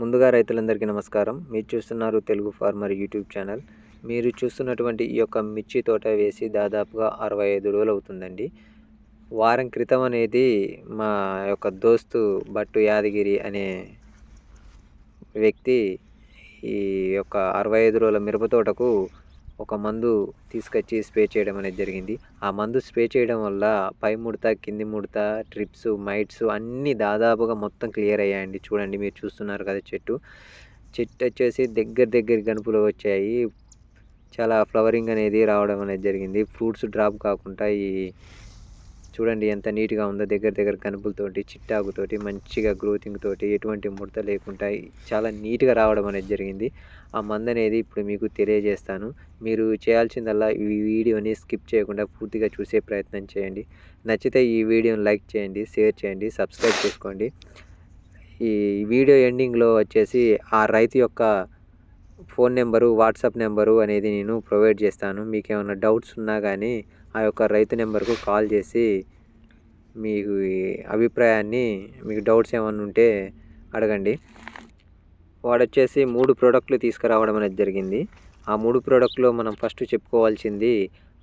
ముందుగా రైతులందరికీ నమస్కారం. మీరు చూస్తున్నారు తెలుగు ఫార్మర్ యూట్యూబ్ ఛానల్. మీరు చూస్తున్నటువంటి ఈ యొక్క మిర్చి తోట వేసి దాదాపుగా అరవై ఐదు రోజులు అవుతుందండి. వారం క్రితం అనేది మా యొక్క దోస్తు భట్టు యాదగిరి అనే వ్యక్తి ఈ యొక్క అరవై ఐదు రోజుల మిరప తోటకు ఒక మందు తీసుకొచ్చి స్ప్రే చేయడం అనేది జరిగింది. ఆ మందు స్ప్రే చేయడం వల్ల పై ముడత కింది ముడత ట్రిప్స్ మైట్స్ అన్నీ దాదాపుగా మొత్తం క్లియర్ అయ్యాయండి. చూడండి మీరు చూస్తున్నారు కదా చెట్టు. చెట్టు వచ్చేసి దగ్గర దగ్గర గనుపులు వచ్చాయి. చాలా ఫ్లవరింగ్ అనేది రావడం అనేది జరిగింది. ఫ్రూట్స్ డ్రాప్ కాకుండా ఈ చూడండి ఎంత నీట్గా ఉందో దగ్గర దగ్గర కనుపులతోటి చిట్టాకుతోటి మంచిగా గ్రోతింగ్ తోటి ఎటువంటి ముడత లేకుండా చాలా నీట్గా రావడం అనేది జరిగింది. ఆ మందు అనేది ఇప్పుడు మీకు తెలియజేస్తాను. మీరు చేయాల్సిందల్లా ఈ వీడియోని స్కిప్ చేయకుండా పూర్తిగా చూసే ప్రయత్నం చేయండి. నచ్చితే ఈ వీడియోని లైక్ చేయండి షేర్ చేయండి సబ్స్క్రైబ్ చేసుకోండి. ఈ వీడియో ఎండింగ్లో వచ్చేసి ఆ రైతు యొక్క ఫోన్ నెంబరు వాట్సాప్ నెంబరు అనేది నేను ప్రొవైడ్ చేస్తాను. మీకు ఏమైనా డౌట్స్ ఉన్నా కానీ ఆ యొక్క రైతు నెంబర్కు కాల్ చేసి మీకు అభిప్రాయాన్ని మీకు డౌట్స్ ఏమైనా ఉంటే అడగండి. వాడు వచ్చేసి మూడు ప్రోడక్ట్లు తీసుకురావడం అనేది జరిగింది. ఆ మూడు ప్రోడక్ట్లో మనం ఫస్ట్ చెప్పుకోవాల్సింది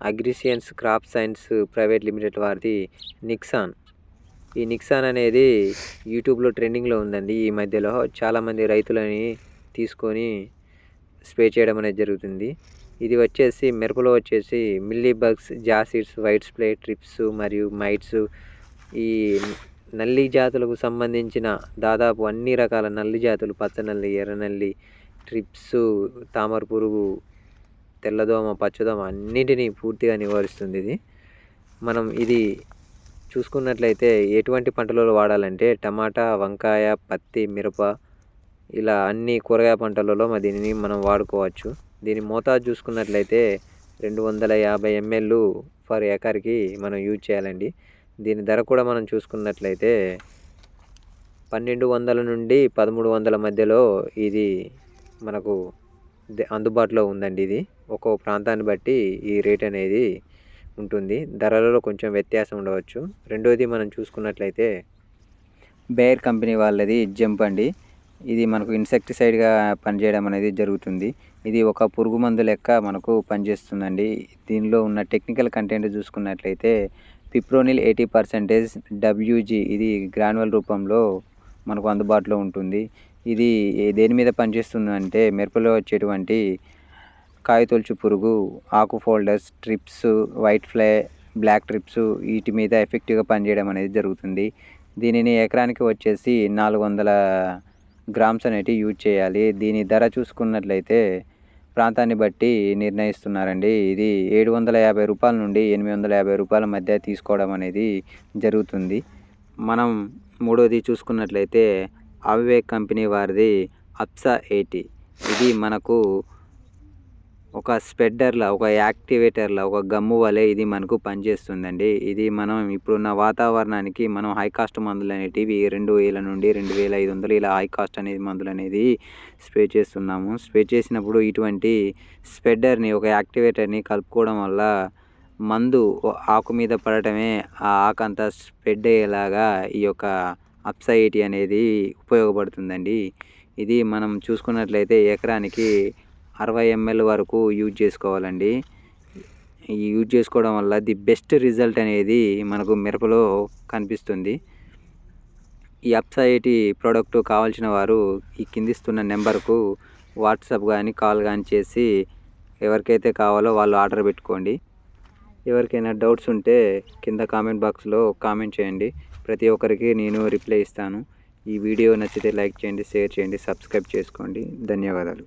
agrisciences crop science private limited వారిది నిక్సాన్. ఈ నిక్సాన్ అనేది యూట్యూబ్లో ట్రెండింగ్లో ఉందండి. ఈ మధ్యలో చాలామంది రైతులని తీసుకొని స్ప్రే చేయడం అనేది జరుగుతుంది. ఇది వచ్చేసి మిరపలో వచ్చేసి మిల్లీ బగ్స్ జాసిడ్స్ వైట్ స్ప్లే ట్రిప్స్ మరియు మైట్స్. ఈ నల్లి జాతులకు సంబంధించిన దాదాపు అన్ని రకాల నల్లి జాతులు పచ్చనల్లి ఎర్రనల్లి ట్రిప్స్ తామర పురుగు తెల్లదోమ పచ్చదోమ అన్నిటినీ పూర్తిగా నివారిస్తుంది ఇది. మనం ఇది చూసుకున్నట్లయితే ఎటువంటి పంటలలో వాడాలంటే టమాటా వంకాయ పత్తి మిరప ఇలా అన్ని కూరగాయ పంటలలో దీనిని మనం వాడుకోవచ్చు. దీని మోతాదు చూసుకున్నట్లయితే రెండు వందల యాభై ఎంఎల్ ఫర్ ఎకర్కి మనం యూజ్ చేయాలండి. దీని ధర కూడా మనం చూసుకున్నట్లయితే పన్నెండు వందల నుండి పదమూడు వందల మధ్యలో ఇది మనకు అందుబాటులో ఉందండి ఇది. ఒక్కో ప్రాంతాన్ని బట్టి ఈ రేట్ అనేది ఉంటుంది. ధరలలో కొంచెం వ్యత్యాసం ఉండవచ్చు. రెండోది మనం చూసుకున్నట్లయితే బేర్ కంపెనీ వాళ్ళది జంప్ అండి. ఇది మనకు ఇన్సెక్టిసైడ్గా పనిచేయడం అనేది జరుగుతుంది. ఇది ఒక పురుగు మందు లెక్క మనకు పనిచేస్తుందండి. దీనిలో ఉన్న టెక్నికల్ కంటెంట్ చూసుకున్నట్లయితే పిప్రోనిల్ ఎయిటీ పర్సెంటేజ్ డబ్ల్యూజీ ఇది గ్రాన్యువల్ రూపంలో మనకు అందుబాటులో ఉంటుంది. ఇది దేని మీద పనిచేస్తుంది అంటే మిరపలో వచ్చేటువంటి కాయతొలుచు పురుగు ఆకు folders thrips white fly black thrips వీటి మీద ఎఫెక్టివ్గా పనిచేయడం అనేది జరుగుతుంది. దీనిని ఎకరానికి వచ్చేసి నాలుగు వందల గ్రామ్స్ అనేటివి యూజ్ చేయాలి. దీని ధర చూసుకున్నట్లయితే ప్రాంతాన్ని బట్టి నిర్ణయిస్తున్నారండి. ఇది ఏడు వందల యాభై రూపాయల నుండి ఎనిమిది వందల యాభై రూపాయల మధ్య తీసుకోవడం అనేది జరుగుతుంది. మనం మూడోది చూసుకున్నట్లయితే అవివేక్ కంపెనీ వారిది అప్సా ఎయిటీ. ఇది మనకు ఒక స్పెడ్డర్లా ఒక యాక్టివేటర్లా ఒక గమ్ము వలె ఇది మనకు పనిచేస్తుందండి. ఇది మనం ఇప్పుడున్న వాతావరణానికి మనం హై కాస్ట్ మందులు అనేటివి రెండు వేల నుండి రెండు వేల ఐదు వందలు ఇలా హై కాస్ట్ అనేది మందులు అనేది స్ప్రే చేస్తున్నాము. స్ప్రే చేసినప్పుడు ఇటువంటి స్పెడ్డర్ని ఒక యాక్టివేటర్ని కలుపుకోవడం వల్ల మందు ఆకు మీద పడటమే ఆ ఆకు అంతా స్ప్రెడ్ అయ్యేలాగా ఈ యొక్క అప్సైటీ అనేది ఉపయోగపడుతుందండి. ఇది మనం చూసుకున్నట్లయితే ఎకరానికి అరవై ఎంఎల్ వరకు యూజ్ చేసుకోవాలండి. యూజ్ చేసుకోవడం వల్ల ది బెస్ట్ రిజల్ట్ అనేది మనకు మిరపలో కనిపిస్తుంది. ఈ అప్సైటీ ప్రోడక్ట్ కావాల్సిన వారు ఈ కిందిస్తున్న నెంబర్కు వాట్సాప్ కానీ కాల్ కానీ చేసి ఎవరికైతే కావాలో వాళ్ళు ఆర్డర్ పెట్టుకోండి. ఎవరికైనా డౌట్స్ ఉంటే కింద కామెంట్ బాక్స్లో కామెంట్ చేయండి. ప్రతి ఒక్కరికి నేను రిప్లై ఇస్తాను. ఈ వీడియో నచ్చితే లైక్ చేయండి షేర్ చేయండి సబ్స్క్రైబ్ చేసుకోండి. ధన్యవాదాలు.